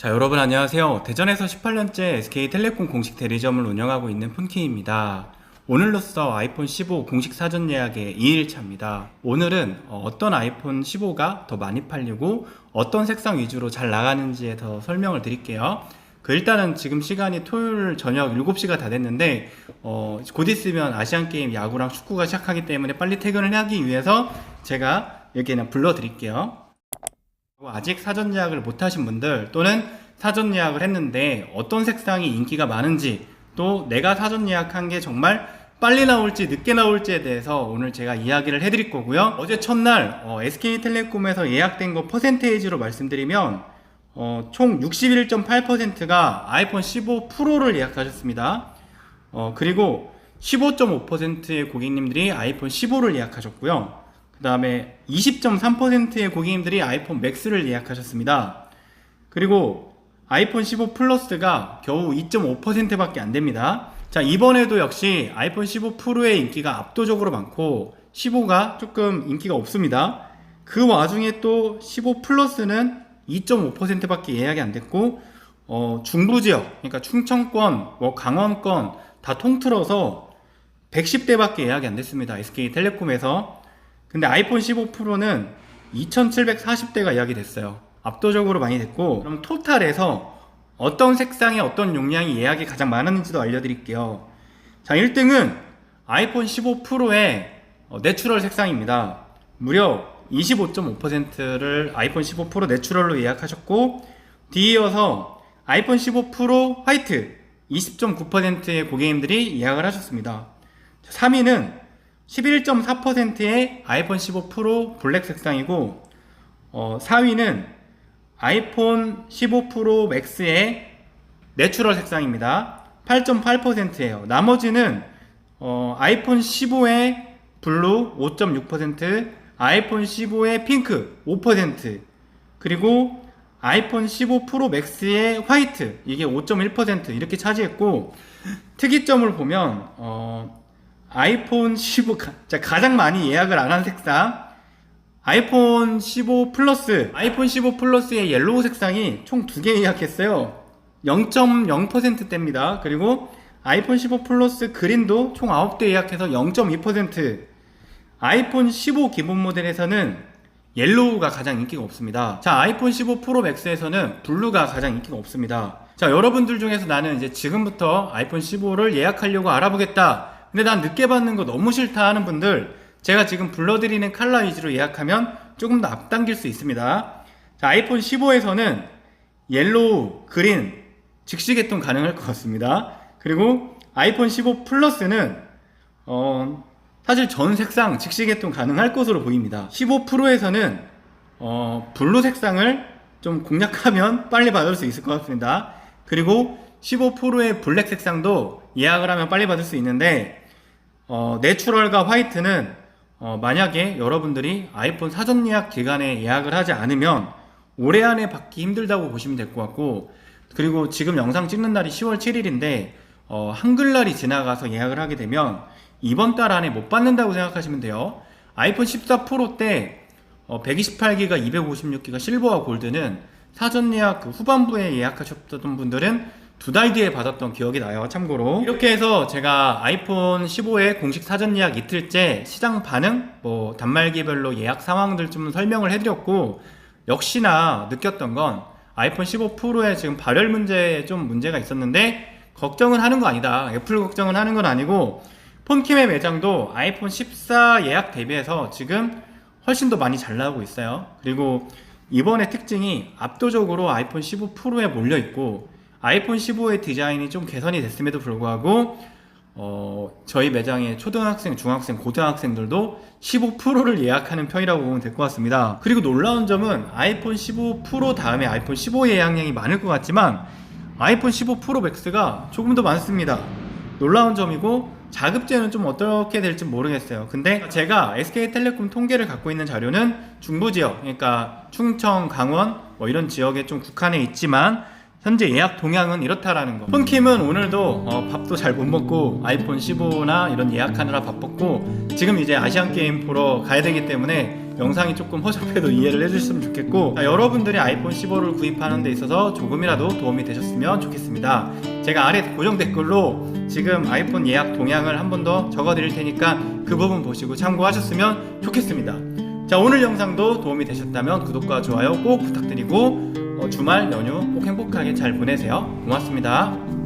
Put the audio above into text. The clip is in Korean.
자, 여러분 안녕하세요. 대전에서 18년째 SK텔레콤 공식 대리점을 운영하고 있는 푼키입니다. 오늘로써 아이폰 15 공식 사전 예약의 2일차입니다. 오늘은 어, 어떤 아이폰 15가 더 많이 팔리고 어떤 색상 위주로 잘 나가는지에 더 설명을 드릴게요. 그 일단은 지금 시간이 토요일 저녁 7시가 다 됐는데 어, 곧 있으면 아시안 게임 야구랑 축구가 시작하기 때문에 빨리 퇴근을 하기 위해서 제가 이렇게 그냥 불러드릴게요. 아직 사전 예약을 못 하신 분들 또는 사전 예약을 했는데 어떤 색상이 인기가 많은지 또 내가 사전 예약한 게 정말 빨리 나올지 늦게 나올지에 대해서 오늘 제가 이야기를 해드릴 거고요. 어제 첫날 어, SK텔레콤에서 예약된 거 퍼센테이지로 말씀드리면 어, 총 61.8%가 아이폰 15 프로를 예약하셨습니다. 어, 그리고 15.5%의 고객님들이 아이폰 15를 예약하셨고요. 그 다음에 20.3%의 고객님들이 아이폰 맥스를 예약하셨습니다. 그리고 아이폰 15 플러스가 겨우 2.5%밖에 안 됩니다. 자, 이번에도 역시 아이폰 15 프로의 인기가 압도적으로 많고 15가 조금 인기가 없습니다. 그 와중에 또 15 플러스는 2.5%밖에 예약이 안 됐고 어, 중부 지역, 그러니까 충청권, 뭐 강원권 다 통틀어서 110대밖에 예약이 안 됐습니다. SK텔레콤에서. 근데 아이폰 15 프로는 2740대가 예약이 됐어요. 압도적으로 많이 됐고, 그럼 토탈에서 어떤 색상의 어떤 용량이 예약이 가장 많았는지도 알려드릴게요. 자, 1등은 아이폰 15 프로의 어, 내추럴 색상입니다. 무려 25.5%를 아이폰 15 프로 내추럴로 예약하셨고, 뒤이어서 아이폰 15 프로 화이트 20.9%의 고객님들이 예약을 하셨습니다. 3위는 11.4%의 아이폰 15 프로 블랙 색상이고 어, 4위는 아이폰 15 프로 맥스의 내추럴 색상입니다. 8.8%예요. 나머지는 어, 아이폰 15의 블루 5.6%, 아이폰 15의 핑크 5%, 그리고 아이폰 15 프로 맥스의 화이트 이게 5.1% 이렇게 차지했고 특이점을 보면 어, 아이폰 15 가, 자, 가장 많이 예약을 안 한 색상 아이폰 15 플러스 아이폰 15 플러스의 옐로우 색상이 총 두 개 예약했어요 0.0%대입니다 그리고 아이폰 15 플러스 그린도 총 9대 예약해서 0.2% 아이폰 15 기본 모델에서는 옐로우가 가장 인기가 없습니다. 자, 아이폰 15 프로 맥스에서는 블루가 가장 인기가 없습니다. 자, 여러분들 중에서 나는 이제 지금부터 아이폰 15를 예약하려고 알아보겠다. 근데 난 늦게 받는 거 너무 싫다 하는 분들, 제가 지금 불러드리는 컬러 위주로 예약하면 조금 더 앞당길 수 있습니다. 자, 아이폰 15에서는 옐로우, 그린, 즉시 개통 가능할 것 같습니다. 그리고 아이폰 15 플러스는 어, 사실 전 색상 즉시 개통 가능할 것으로 보입니다. 15 프로에서는 어, 블루 색상을 좀 공략하면 빨리 받을 수 있을 것 같습니다. 그리고 15 프로의 블랙 색상도 예약을 하면 빨리 받을 수 있는데 어, 내추럴과 화이트는 어, 만약에 여러분들이 아이폰 사전 예약 기간에 예약을 하지 않으면 올해 안에 받기 힘들다고 보시면 될 것 같고 그리고 지금 영상 찍는 날이 10월 7일인데 어, 한글날이 지나가서 예약을 하게 되면 이번 달 안에 못 받는다고 생각하시면 돼요. 아이폰 14 프로 때 어, 128기가, 256기가 실버와 골드는 사전 예약 그 후반부에 예약하셨던 분들은 두 달 뒤에 받았던 기억이 나요. 참고로 이렇게 해서 제가 아이폰 15의 공식 사전 예약 이틀째 시장 반응, 뭐 단말기별로 예약 상황들 좀 설명을 해드렸고 역시나 느꼈던 건 아이폰 15 프로에 지금 발열 문제에 좀 문제가 있었는데 걱정은 하는 거 아니다. 애플 걱정은 하는 건 아니고 폰킴의 매장도 아이폰 14 예약 대비해서 지금 훨씬 더 많이 잘 나오고 있어요. 그리고 이번에 특징이 압도적으로 아이폰 15 프로에 몰려 있고 아이폰 15의 디자인이 좀 개선이 됐음에도 불구하고 어, 저희 매장의 초등학생, 중학생, 고등학생들도 15 프로를 예약하는 편이라고 보면 될 것 같습니다. 그리고 놀라운 점은 아이폰 15 프로 다음에 아이폰 15 예약량이 많을 것 같지만 아이폰 15 프로 맥스가 조금 더 많습니다. 놀라운 점이고 자급제는 좀 어떻게 될지 모르겠어요. 근데 제가 SK텔레콤 통계를 갖고 있는 자료는 중부 지역, 그러니까 충청, 강원 뭐 이런 지역에 좀 국한해 있지만 현재 예약 동향은 이렇다라는 거. 폰킴은 오늘도 어, 밥도 잘 못 먹고 아이폰 15나 이런 예약하느라 바빴고 지금 이제 아시안 게임 보러 가야 되기 때문에 영상이 조금 허접해도 이해를 해주셨으면 좋겠고 자, 여러분들이 아이폰 15를 구입하는 데 있어서 조금이라도 도움이 되셨으면 좋겠습니다. 제가 아래 고정 댓글로 지금 아이폰 예약 동향을 한 번 더 적어 드릴 테니까 그 부분 보시고 참고하셨으면 좋겠습니다. 자 오늘 영상도 도움이 되셨다면 구독과 좋아요 꼭 부탁드리고 어, 주말 연휴 꼭 행복하게 잘 보내세요. 고맙습니다.